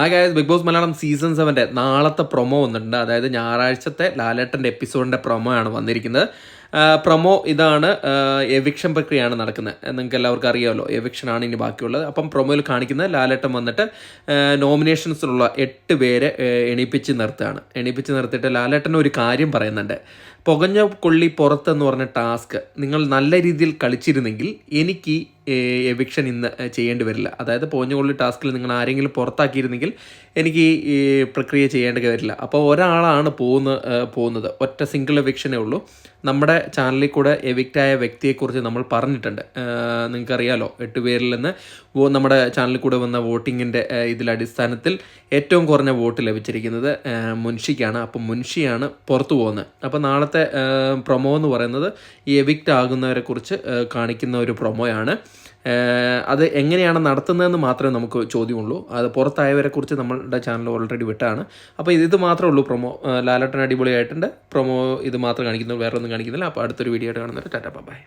Hi guys Bigg Boss Malayalam season സെവന്റെ നാളത്തെ promo വന്നിട്ടുണ്ട്. അതായത് ഞായറാഴ്ചത്തെ ലാലേട്ടന്റെ എപ്പിസോഡിന്റെ പ്രൊമോ ആണ് വന്നിരിക്കുന്നത്. പ്രൊമോ ഇതാണ് എവിക്ഷൻ പ്രക്രിയയാണ് നടക്കുന്നത്. നിങ്ങൾക്ക് എല്ലാവർക്കും അറിയാമല്ലോ എവിക്ഷൻ ആണ് ഇനി ബാക്കിയുള്ളത്. അപ്പം പ്രൊമോയിൽ കാണിക്കുന്ന ലാലേട്ടൻ വന്നിട്ട് നോമിനേഷൻസിലുള്ള എട്ട് പേരെ എണീപ്പിച്ച് നിർത്തുകയാണ്. എണീപ്പിച്ച് നിർത്തിയിട്ട് ലാലേട്ടൻ ഒരു കാര്യം പറയുന്നുണ്ട്. പുകഞ്ഞ കൊള്ളി പുറത്തെന്ന് പറഞ്ഞ ടാസ്ക് നിങ്ങൾ നല്ല രീതിയിൽ കളിച്ചിരുന്നെങ്കിൽ എനിക്ക് എവിക്ഷൻ ഇന്ന് ചെയ്യേണ്ടി വരില്ല. അതായത് പോഞ്ഞ കൊള്ളി ടാസ്കിൽ നിങ്ങൾ ആരെങ്കിലും പുറത്താക്കിയിരുന്നെങ്കിൽ എനിക്ക് ഈ പ്രക്രിയ ചെയ്യേണ്ടി വരില്ല. അപ്പോൾ ഒരാളാണ് പോകുന്ന പോകുന്നത്. ഒറ്റ സിംഗിൾ എവിക്ഷനേ ഉള്ളൂ. നമ്മുടെ ചാനലിൽ കൂടെ എവിക്റ്റായ വ്യക്തിയെക്കുറിച്ച് നമ്മൾ പറഞ്ഞിട്ടുണ്ട്. നിങ്ങൾക്കറിയാലോ എട്ട് പേരിൽ നിന്ന് നമ്മുടെ ചാനലിൽ കൂടെ വന്ന വോട്ടിങ്ങിന്റെ ഇതിലടിസ്ഥാനത്തിൽ ഏറ്റവും കുറഞ്ഞ വോട്ട് ലഭിച്ചിരിക്കുന്നത് മുൻഷിക്കാണ്. അപ്പം മുൻഷിയാണ് പുറത്തു പോകുന്നത്. അപ്പോൾ നാളത്തെ പ്രൊമോ എന്ന് പറയുന്നത് ഈ എവിക്റ്റ് ആകുന്നവരെക്കുറിച്ച് കാണിക്കുന്ന ഒരു പ്രൊമോയാണ് അത് എങ്ങനെയാണ് നടത്തുന്നതെന്ന് മാത്രമേ നമുക്ക് ചോദ്യമുള്ളൂ. അത് പുറത്തായവരെ കുറിച്ച് നമ്മളുടെ ചാനൽ ഓൾറെഡി വിട്ടാണ്. അപ്പോൾ ഇത് മാത്രമേ ഉള്ളൂ പ്രൊമോ ലാലട്ടൻ അടിപൊളിയായിട്ടുണ്ട്. പ്രൊമോ ഇത് മാത്രം കാണിക്കുന്നു വേറെ ഒന്നും കാണിക്കുന്നില്ല. അപ്പോൾ അടുത്തൊരു വീഡിയോ ആയിട്ട് കാണുന്നത് ടാറ്റ ബൈ